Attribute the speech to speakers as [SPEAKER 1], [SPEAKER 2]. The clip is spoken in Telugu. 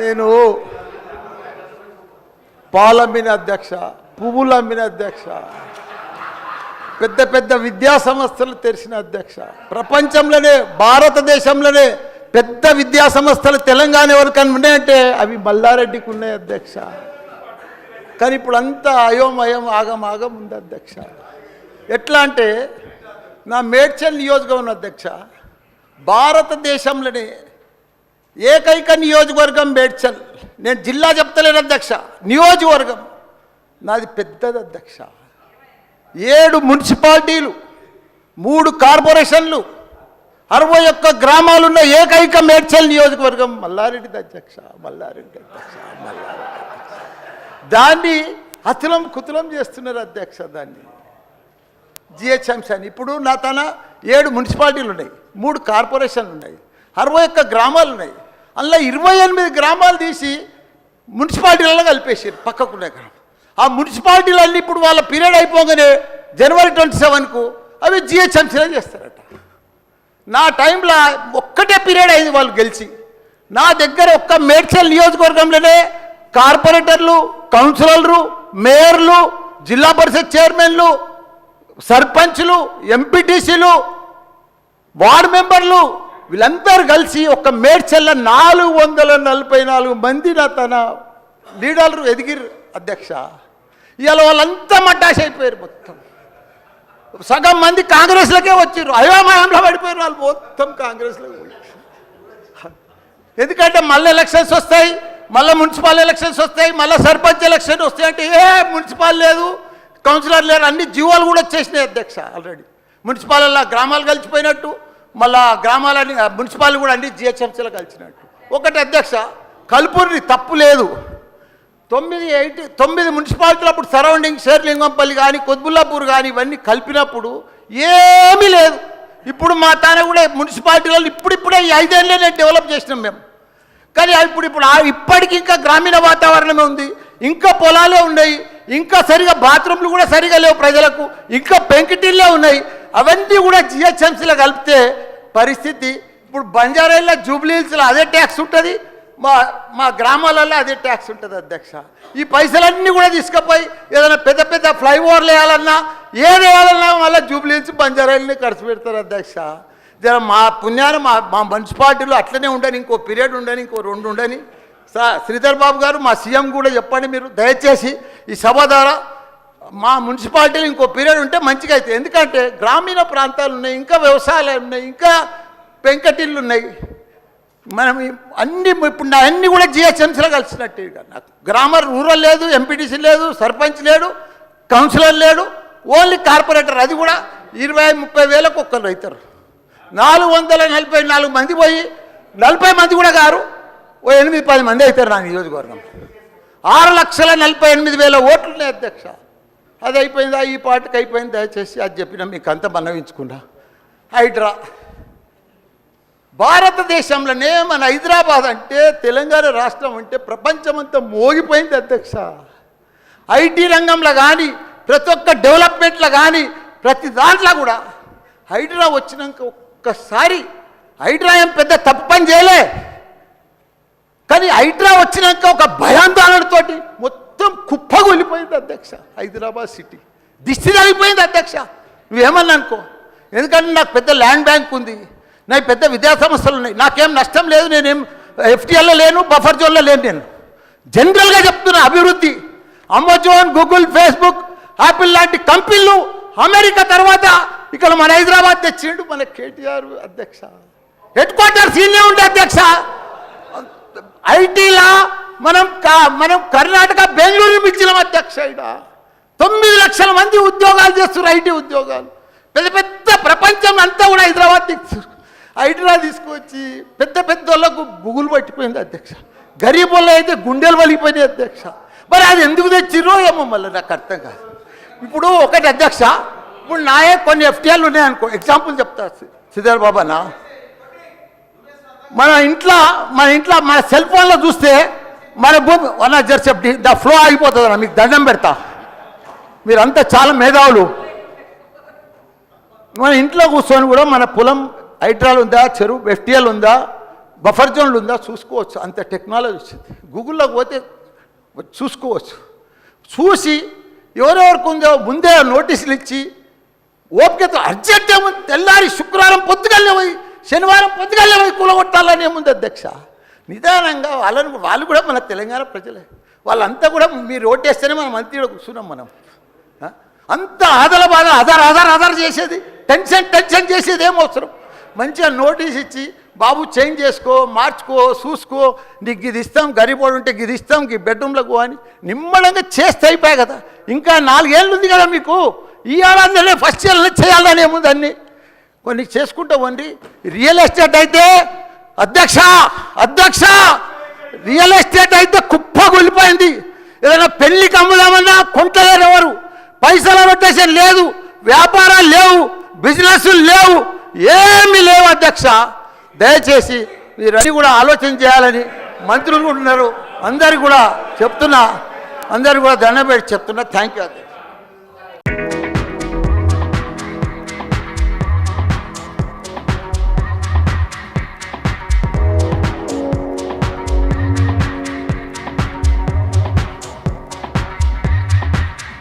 [SPEAKER 1] నేను పాలమ్మిన అధ్యక్ష పువ్వులు అమ్మిన అధ్యక్ష పెద్ద పెద్ద విద్యా సంస్థలు తెరిచిన అధ్యక్ష ప్రపంచంలోనే భారతదేశంలోనే పెద్ద విద్యా సంస్థలు తెలంగాణ ఎవరికైనా ఉన్నాయంటే అవి మల్లారెడ్డికి ఉన్నాయి అధ్యక్ష. కానీ ఇప్పుడు అంతా అయోమయం ఆగం ఆగం ఉంది అధ్యక్ష. ఎట్లా అంటే నా మేడ్చల్ నియోజకవర్గం అధ్యక్ష భారతదేశంలోనే ఏకైక నియోజకవర్గం మేడ్చల్. నేను జిల్లా చెప్తలేను అధ్యక్ష నియోజకవర్గం. నాది పెద్దది అధ్యక్ష. ఏడు మున్సిపాలిటీలు మూడు కార్పొరేషన్లు అరవై ఒక్క గ్రామాలున్న ఏకైక మేడ్చల్ నియోజకవర్గం మల్లారెడ్డి అధ్యక్ష మల్లారెడ్డి అధ్యక్ష మల్లారెడ్డి దాన్ని అతులం కుతులం చేస్తున్నారు అధ్యక్ష దాన్ని. జిహెచ్ఎంసీ అని ఇప్పుడు నా తన ఏడు మున్సిపాలిటీలు ఉన్నాయి మూడు కార్పొరేషన్లు ఉన్నాయి అరవై ఒక్క గ్రామాలు ఉన్నాయి. అందులో ఇరవై ఎనిమిది గ్రామాలు తీసి మున్సిపాలిటీలలో కలిపేసారు పక్కకునే గ్రామం. ఆ మున్సిపాలిటీలన్నీ ఇప్పుడు వాళ్ళ పీరియడ్ అయిపోగానే జనవరి ట్వంటీ సెవెన్కు అవి జిహెచ్ఎంసీలో చేస్తారట. నా టైంలో ఒక్కటే పీరియడ్ అయింది వాళ్ళు గెలిచి. నా దగ్గర ఒక్క మేడ్చల్ నియోజకవర్గంలోనే కార్పొరేటర్లు కౌన్సిలర్లు మేయర్లు జిల్లా పరిషత్ చైర్మన్లు సర్పంచ్లు ఎంపీటీసీలు వార్డు మెంబర్లు వీళ్ళందరూ కలిసి ఒక మేడ్చల్ల నాలుగు వందల నలభై నాలుగు మంది నా తన లీడర్లు ఎదిగిరు అధ్యక్ష. ఇవాళ వాళ్ళంతా మడ్డాష్ అయిపోయారు మొత్తం. సగం మంది కాంగ్రెస్లకే వచ్చారు అయోమయంలో పడిపోయారు వాళ్ళు మొత్తం కాంగ్రెస్లో. ఎందుకంటే మళ్ళీ ఎలక్షన్స్ వస్తాయి మళ్ళీ మున్సిపల్ ఎలక్షన్స్ వస్తాయి మళ్ళీ సర్పంచ్ ఎలక్షన్ వస్తాయి అంటే ఏ మున్సిపల్ లేదు కౌన్సిలర్ లేరు అన్ని జీవోలు కూడా వచ్చేసినాయి అధ్యక్ష ఆల్రెడీ. మున్సిపాలలో గ్రామాలు కలిసిపోయినట్టు మళ్ళా గ్రామాలన్నీ మున్సిపాలిటీ కూడా అన్ని జిహెచ్ఎంసీలో కలిసినట్టు. ఒకటి అధ్యక్ష కల్పూరిని తప్పు లేదు. తొమ్మిది ఎయిట్ తొమ్మిది మున్సిపాలిటీలు అప్పుడు సరౌండింగ్ షేర్లింగంపల్లి కానీ కొద్బుల్లాపూర్ కానీ ఇవన్నీ కలిపినప్పుడు ఏమీ లేదు. ఇప్పుడు మా తాన కూడా మున్సిపాలిటీలలో ఇప్పుడిప్పుడే ఈ ఐదేళ్ళనే డెవలప్ చేసినాం మేము. కానీ ఇప్పుడు ఇప్పుడు ఇప్పటికి ఇంకా గ్రామీణ వాతావరణమే ఉంది. ఇంకా పొలాలే ఉన్నాయి. ఇంకా సరిగా బాత్రూమ్లు కూడా సరిగా లేవు ప్రజలకు. ఇంకా పెంకిటిల్లే ఉన్నాయి. అవన్నీ కూడా జిహెచ్ఎంసీలో కలిపితే పరిస్థితి. ఇప్పుడు బంజారాల్లో జూబ్లీహిల్స్లో అదే ట్యాక్స్ ఉంటుంది. మా మా గ్రామాలలో అదే ట్యాక్స్ ఉంటుంది అధ్యక్ష. ఈ పైసలన్నీ కూడా తీసుకుపోయి ఏదైనా పెద్ద పెద్ద ఫ్లైఓవర్లు వేయాలన్నా ఏది వేయాలన్నా మళ్ళీ జూబ్లీహిల్స్ బంజారాయిల్ని ఖర్చు పెడతారు అధ్యక్ష. జర మా పుణ్యాన్ని మా మా మున్సిపాలిటీలో అట్లనే ఉండని ఇంకో పీరియడ్ ఉండని ఇంకో రెండు ఉండని. సార్ శ్రీధర్ బాబు గారు మా సీఎం కూడా చెప్పండి మీరు. దయచేసి ఈ సభ ద్వారా మా మున్సిపాలిటీలో ఇంకో పీరియడ్ ఉంటే మంచిగా అవుతుంది ఎందుకంటే గ్రామీణ ప్రాంతాలు ఉన్నాయి ఇంకా వ్యవసాయాలు ఉన్నాయి ఇంకా పెంకటిళ్ళు ఉన్నాయి. మనం అన్ని ఇప్పుడు నా అన్ని కూడా జిహెచ్ఎంసీలో కలిసినట్టు నాకు గ్రామర్ రూరల్ లేదు ఎంపీటీసీ లేదు సర్పంచ్ లేడు కౌన్సిలర్ లేడు ఓన్లీ కార్పొరేటర్. అది కూడా ఇరవై ముప్పై వేలకు ఒక్కరు అవుతారు నాలుగు వందల నలభై నాలుగు మంది పోయి నలభై మంది కూడా కారు ఓ ఎనిమిది పది మంది అవుతారు నా నియోజకవర్గం ఆరు లక్షల నలభై ఎనిమిది వేల ఓట్లున్నాయి అధ్యక్ష. అది అయిపోయిందా? ఈ పాటకి అయిపోయింది? దయచేసి అది చెప్పిన మీకు అంత మనవించుకున్నా. హైడ్రా. భారతదేశంలోనే మన హైదరాబాద్ అంటే తెలంగాణ రాష్ట్రం అంటే ప్రపంచమంతా మోగిపోయింది అధ్యక్ష. ఐటీ రంగంలో కానీ ప్రతి ఒక్క డెవలప్మెంట్లో కానీ ప్రతి దాంట్లో కూడా హైడ్రా వచ్చినాక ఒక్కసారి హైడ్రా ఏం పెద్ద తప్పు పని చేయలే. కానీ హైడ్రా వచ్చినాక ఒక భయాందోళనతోటి మొత్తం కుప్పగొలిపోయింది అధ్యక్ష హైదరాబాద్ సిటీ. దిష్టి అయిపోయింది అధ్యక్ష. నువ్వేమన్నా అనుకో ఎందుకంటే నాకు పెద్ద ల్యాండ్ బ్యాంక్ ఉంది నాకు పెద్ద విద్యా సంస్థలు ఉన్నాయి నాకేం నష్టం లేదు నేనేం ఎఫ్టీఎల్లో లేను బఫర్ జోన్లో లేను నేను. జనరల్గా చెప్తున్నా అభివృద్ధి అమెజాన్ గూగుల్ ఫేస్బుక్ యాపిల్ లాంటి కంపెనీలు అమెరికా తర్వాత ఇక్కడ మన హైదరాబాద్ తెచ్చిండు మన కేటీఆర్ అధ్యక్ష. హెడ్ క్వార్టర్స్ ఈయనే ఉండే అధ్యక్ష. ఐటీలా మనం మనం కర్ణాటక బెంగళూరు మించిన అధ్యక్ష తొమ్మిది లక్షల మంది ఉద్యోగాలు చేస్తున్నారు ఐటీ ఉద్యోగాలు. పెద్ద పెద్ద ప్రపంచం అంతా కూడా హైదరాబాద్ తీసు తీసుకొచ్చి పెద్ద పెద్ద వాళ్ళకు బుగులు పట్టిపోయింది అధ్యక్ష. గరీబ్ వాళ్ళు అయితే గుండెలు వలిగిపోయినాయి అధ్యక్ష. మరి అది ఎందుకు తెచ్చిరో ఏమో మళ్ళీ నాకు అర్థం కాదు. ఇప్పుడు ఒకటి అధ్యక్ష ఇప్పుడు నాయే కొన్ని ఎఫ్టీఎల్ ఉన్నాయనుకో ఎగ్జాంపుల్ చెప్తా. సిద్ధార్ బాబానా మన ఇంట్లో మన ఇంట్లో మన సెల్ ఫోన్లో చూస్తే మన భూమి వన్ జర్ ద ఫ్లో ఆగిపోతుందన్న మీకు దండం పెడతా. మీరంతా చాలా మేధావులు. మన ఇంట్లో కూర్చొని కూడా మన పొలం హైడ్రాల్ ఉందా చెరువు ఎఫ్టీఎల్ ఉందా బఫర్ జోన్లు ఉందా చూసుకోవచ్చు. అంత టెక్నాలజీ వచ్చింది. గూగుల్లోకి పోతే చూసుకోవచ్చు. చూసి ఎవరెవరికి ఉందో ముందే నోటీసులు ఇచ్చి ఓపికతో అర్జెంట్ ఏముంది తెల్లారి శుక్రవారం పొద్దుగల్లే పోయి శనివారం పొద్దుగల్లే పోయి కూలగొట్టాలని ఏముంది అధ్యక్ష. నిదానంగా వాళ్ళను వాళ్ళు కూడా మన తెలంగాణ ప్రజలే. వాళ్ళంతా కూడా మీరు ఓటేస్తేనే మనం మంత్రిలో కూర్చున్నాం మనం. అంత ఆదల బాధ ఆధార్ ఆధార్ ఆధార్ చేసేది. టెన్షన్ టెన్షన్ చేసేది ఏం అవసరం? మంచిగా నోటీస్ ఇచ్చి బాబు చేంజ్ చేసుకో మార్చుకో చూసుకో. నీకు ఇది ఇస్తాం గరిపోడు ఉంటే ఇది ఇస్తాం ఈ బెడ్రూమ్లకు అని నిమ్మడంగా చేస్తే అయిపోయాయి కదా. ఇంకా నాలుగేళ్ళు ఉంది కదా మీకు. ఈ ఏడాదిలోనే ఫస్ట్ ఇయర్లో చేయాలని ఏముంది కొన్ని చేసుకుంటా వండి రియల్ ఎస్టేట్ అయితే అధ్యక్ష అధ్యక్ష రియల్ ఎస్టేట్ అయితే కుప్ప కూలిపోయింది. ఏదైనా పెళ్ళికి అమ్ముదామన్నా కొంటలేరు ఎవరు. పైసలు రొటేషన్ లేదు వ్యాపారాలు లేవు బిజినెస్లు లేవు ఏమి లేవు అధ్యక్ష. దయచేసి మీరన్నీ కూడా ఆలోచన చేయాలని మంత్రులు ఉన్నారు. అందరు కూడా చెప్తున్నా అందరు కూడా దండం పెట్టి చెప్తున్నా. థ్యాంక్ యూ అధ్యక్ష.